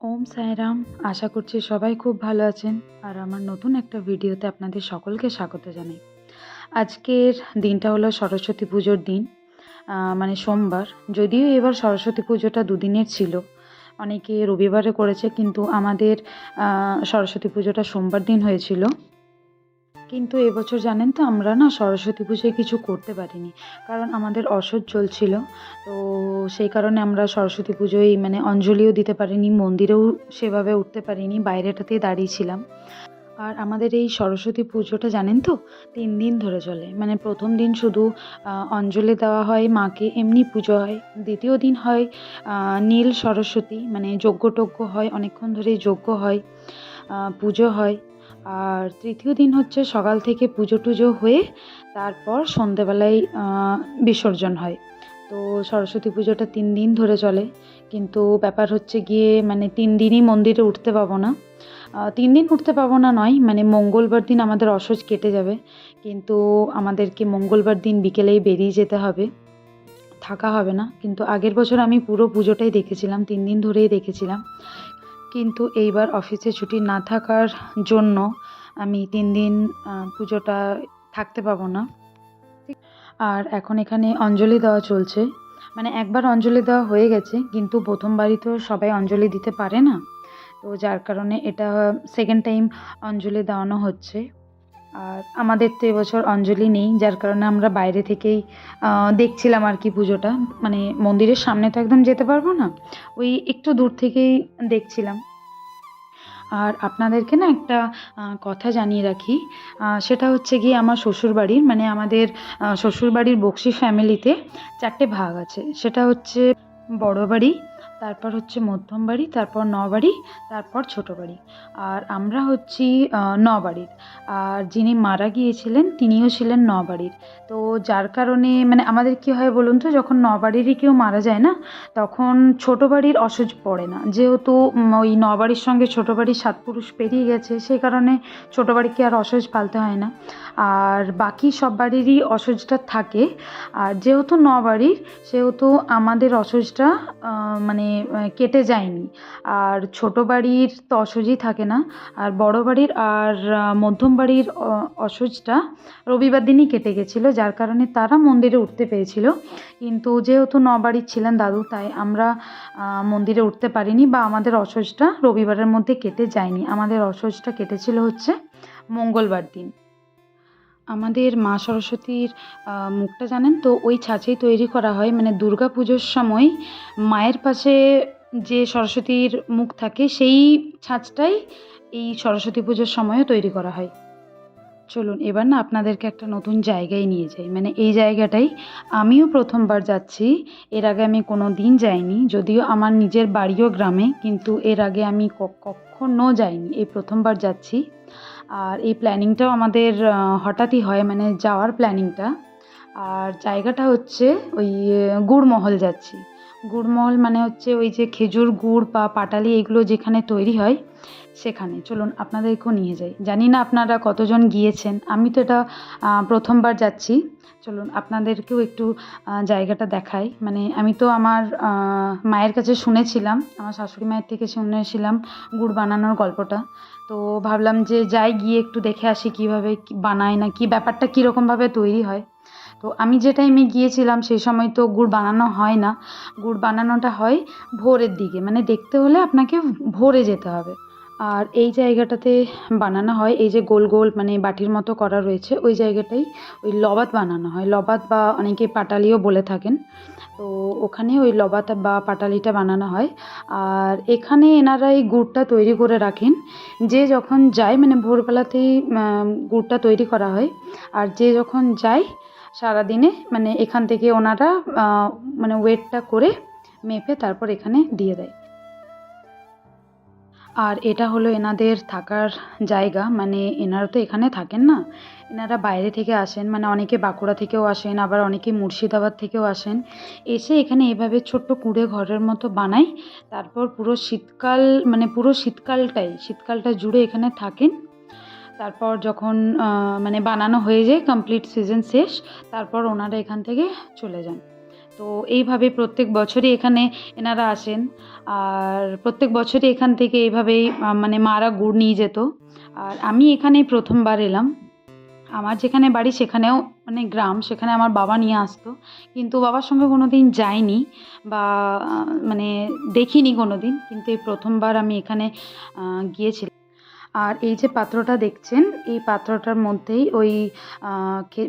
ওম সাইরাম, আশা করছি সবাই খুব ভালো আছেন আর আমার নতুন একটা ভিডিওতে আপনাদের সকলকে স্বাগত জানাই। আজকের দিনটা হলো সরস্বতী পুজোর দিন মানে সোমবার। যদিও এবার সরস্বতী পুজোটা দুদিনের ছিল, অনেকে রবিবারে করেছে, কিন্তু আমাদের সরস্বতী পুজোটা সোমবার দিন হয়েছিল। কিন্তু এবছর জানেন তো, আমরা না সরস্বতী পুজোয় কিছু করতে পারিনি, কারণ আমাদের অসহ্য চলছিল। তো সেই কারণে আমরা সরস্বতী পুজোয় মানে অঞ্জলিও দিতে পারিনি, মন্দিরেও সেভাবে উঠতে পারিনি, বাইরেটাতেই দাঁড়িয়েছিলাম আর আমাদের এই সরস্বতী পুজোটা জানেন তো, তিন দিন ধরে চলে। মানে প্রথম দিন শুধু অঞ্জলি দেওয়া হয়, মাকে এমনি পুজো হয়। দ্বিতীয় দিন হয় নীল সরস্বতী মানে যজ্ঞ টজ্ঞ হয়, অনেকক্ষণ ধরেই যজ্ঞ হয় পুজো হয়। আর তৃতীয় দিন হচ্ছে সকাল থেকে পুজো টুজো হয়ে, তারপর সন্ধেবেলায় বিসর্জন হয়। তো সরস্বতী পুজোটা তিন দিন ধরে চলে। কিন্তু ব্যাপার হচ্ছে গিয়ে মানে তিন দিনই মন্দিরে উঠতে পাবো না। তিন দিন উঠতে পাবো না নয় মানে মঙ্গলবার দিন আমাদের অসহ্য কেটে যাবে। কিন্তু আমাদেরকে মঙ্গলবার দিন বিকেলেই বেরিয়ে যেতে হবে। থাকা হবে না। কিন্তু আগের বছর আমি পুরো পুজোটাই দেখেছিলাম, তিন দিন ধরেই দেখেছিলাম। কিন্তু এইবার অফিসে ছুটি না থাকার জন্য আমি তিন দিন পুজোটা থাকতে পাবো না। আর এখন এখানে অঞ্জলি দেওয়া চলছে। মানে একবার অঞ্জলি দেওয়া হয়ে গেছে, কিন্তু প্রথমবারই তো সবাই অঞ্জলি দিতে পারে না। তো যার কারণে এটা সেকেন্ড টাইম অঞ্জলি দেওয়ানো হচ্ছে। আর আমাদের তো এবছর অঞ্জলি নেই, যার কারণে আমরা বাইরে থেকেই দেখছিলাম আর কি পুজোটা। মানে মন্দিরের সামনে তো একদম যেতে পারব না, ওই একটু দূর থেকেই দেখছিলাম। আর আপনাদেরকে না একটা কথা জানিয়ে রাখি। সেটা হচ্ছে গিয়ে আমার শ্বশুরবাড়ির মানে আমাদের শ্বশুরবাড়ির বক্সি ফ্যামিলিতে চারটে ভাগ আছে। সেটা হচ্ছে বড় বাড়ি তারপর হচ্ছে মধ্যম বাড়ি তারপর ন বাড়ি তারপর ছোট বাড়ি। আর আমরা হচ্ছি আহ, ন বাড়ির। আর যিনি মারা গিয়েছিলেন তিনিও ছিলেন ন বাড়ির। তো যার কারণে মানে আমাদের কী হয় বলুন তো যখন ন বাড়িরই কেউ মারা যায় না তখন ছোট বাড়ির অসহ্য পড়ে না। যেহেতু ওই ন বাড়ির সঙ্গে ছোট বাড়ির সাত পুরুষ পেরিয়ে গেছে সেই কারণে ছোট বাড়িকে আর অসহ্য পালতে হয় না। আর বাকি সব বাড়িরই অসহ্যটা থাকে। আর যেহেতু ন বাড়ির সেহেতু আমাদের অসহ্যটা মানে কেটে যায়নি। আর ছোট বাড়ির তো অসহ্যই থাকে না, আর বড় বাড়ির আর মধ্যম বাড়ির অ- অসহ্যটা রবিবার দিনই কেটে গেছিল, যার কারণে তারা মন্দিরে উঠতে পেরেছিল। কিন্তু যেহেতু ন বাড়ির ছিলেন দাদু, তাই আমরা মন্দিরে উঠতে পারিনি বা আমাদের অসহ্যটা রবিবারের মধ্যে কেটে যায়নি। আমাদের অসহ্যটা কেটেছিল হচ্ছে মঙ্গলবার দিন। আমাদের মা সরস্বতীর মুখটা জানেন তো? ওই ছাঁচেই তৈরি করা হয়। মানে দুর্গা পুজোর সময় মায়ের পাশে যে সরস্বতীর মুখ থাকে, সেই ছাঁচটাই এই সরস্বতী পুজোর সময়ও তৈরি করা হয়। চলুন, এবার না আপনাদেরকে একটা নতুন জায়গায় নিয়ে যাই। মানে এই জায়গাটাই আমিও প্রথমবার যাচ্ছি। এর আগে আমি কোনো দিন যাইনি। যদিও আমার নিজের বাড়িও গ্রামে, কিন্তু এর আগে আমি কখনো যাইনি। এই প্রথমবার যাচ্ছি। আর এই প্ল্যানিংটাও আমাদের হঠাৎই হয় মানে যাওয়ার প্ল্যানিংটা আর জায়গাটা হচ্ছে ওই গুড়মহল যাচ্ছি। গুড়মহল মানে হচ্ছে ওই যে খেজুর গুড় বা পাটালি এগুলো যেখানে তৈরি হয় সেখানে। চলুন আপনাদেরকেও নিয়ে যাই। জানি না আপনারা কতজন গিয়েছেন। আমি তো এটা প্রথমবার যাচ্ছি। চলুন আপনাদেরকেও একটু জায়গাটা দেখাই। মানে আমি তো আমার মায়ের কাছে শুনেছিলাম, আমার শাশুড়ি মায়ের থেকে শুনেছিলাম গুড় বানানোর গল্পটা। তো ভাবলাম যে যাই গিয়ে একটু দেখে আসি কীভাবে বানায় না কি ব্যাপারটা কীরকমভাবে তৈরি হয়। তো আমি যে টাইমে গিয়েছিলাম সেই সময় তো গুড় বানানো হয় না। গুড় বানানোটা হয় ভোরের দিকে মানে দেখতে হলে আপনাকে ভোরে যেতে হবে। আর এই জায়গাটাতে বানানো হয়, এই যে গোল গোল মানে বাটির মতো করা রয়েছে, ওই জায়গাটাই ওই লবাত বানানো হয়। লবাত বা অনেকে পাটালিও বলে থাকেন। তো ওখানে ওই লবাত বা পাটালিটা বানানো হয়। আর এখানে এনারা এই গুড়টা তৈরি করে রাখেন। যে যখন যায় মানে ভোরবেলাতেই গুড়টা তৈরি করা হয়। আর যে যখন যায় সারাদিনে মানে এখান থেকে ওনারা মানে ওয়েটটা করে মেপে তারপর এখানে দিয়ে দেয়। আর এটা হলো এনাদের থাকার জায়গা মানে এনারা তো এখানে থাকেন না। এনারা বাইরে থেকে আসেন মানে অনেকে বাঁকুড়া থেকেও আসেন, আবার অনেকে মুর্শিদাবাদ থেকেও আসেন। এসে এখানে এভাবে ছোট্ট কুঁড়ে ঘরের মতো বানায়, তারপর পুরো শীতকাল মানে পুরো শীতকালটাই, শীতকালটা জুড়ে এখানে থাকেন। তারপর যখন মানে বানানো হয়ে যায় কমপ্লিট সিজন শেষ, তারপর ওনারা এখান থেকে চলে যান। তো এইভাবে প্রত্যেক বছরই এখানে এনারা আসেন। আর প্রত্যেক বছরই এখান থেকে এইভাবেই মানে মারা গুড় নিয়ে যেত। আর আমি এখানেই প্রথমবার এলাম। আমার যেখানে বাড়ি সেখানেও মানে গ্রাম, সেখানে আমার বাবা নিয়ে আসতো। কিন্তু বাবার সঙ্গে কোনো দিন যাইনি বা মানে দেখিনি কোনো দিন কিন্তু এই প্রথমবার আমি এখানে গিয়েছিলাম। আর এই যে পাত্রটা দেখছেন, এই পাত্রটার মধ্যেই ওই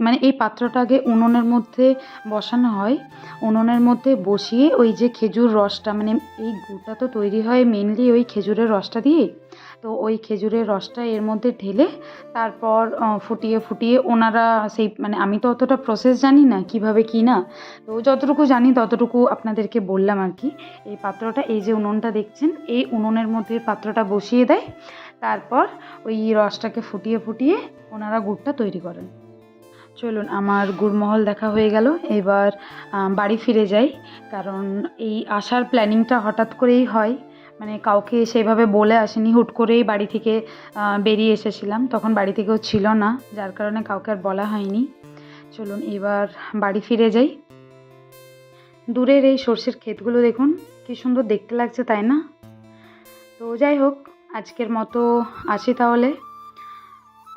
মানে এই পাত্রটাকে উনুনের মধ্যে বসানো হয়। উনুনের মধ্যে বসিয়ে ওই যে খেজুর রসটা মানে এই গুড়টা তো তৈরি হয় মেনলি ওই খেজুরের রসটা দিয়ে। তো ওই খেজুরের রসটা এর মধ্যে ঢেলে তারপর ফুটিয়ে ফুটিয়ে ওনারা সেই মানে আমি তো অতটা প্রসেস জানি না কীভাবে কি না, তো যতটুকু জানি ততটুকু আপনাদেরকে বললাম আর কি। এই পাত্রটা, এই যে উনুনটা দেখছেন, এই উনুনের মধ্যে পাত্রটা বসিয়ে দেয়, তারপর ওই রসটাকে ফুটিয়ে ফুটিয়ে ওনারা গুড়টা তৈরি করেন। চলুন, আমার গুড়মহল দেখা হয়ে গেল, এবার বাড়ি ফিরে যাই, কারণ এই আসার প্ল্যানিংটা হঠাৎ করেই হয়। মানে কাউকে সেভাবে বলে আসেনি, হুট করেই বাড়ি থেকে বেরিয়ে এসেছিলাম। তখন বাড়ি থেকেও ছিল না, যার কারণে কাউকে আর বলা হয়নি। চলুন এবার বাড়ি ফিরে যাই। দূরের এই সর্ষের ক্ষেতগুলো দেখুন, কি সুন্দর দেখতে লাগছে, তাই না? তো যাই হোক, আজকের মতো আসি তাহলে।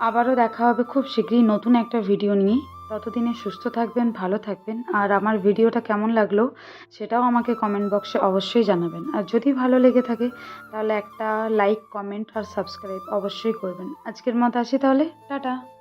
আবারও দেখা হবে খুব শীঘ্রই নতুন একটা ভিডিও নিয়ে। ততদিনে সুস্থ থাকবেন, ভালো থাকবেন। আর আমার ভিডিওটা কেমন লাগল সেটাও আমাকে কমেন্ট বক্সে অবশ্যই জানাবেন। আর যদি ভালো লেগে থাকে, তাহলে একটা লাইক কমেন্ট আর সাবস্ক্রাইব অবশ্যই করবেন। আজকের মতো আসি তাহলে। টাটা।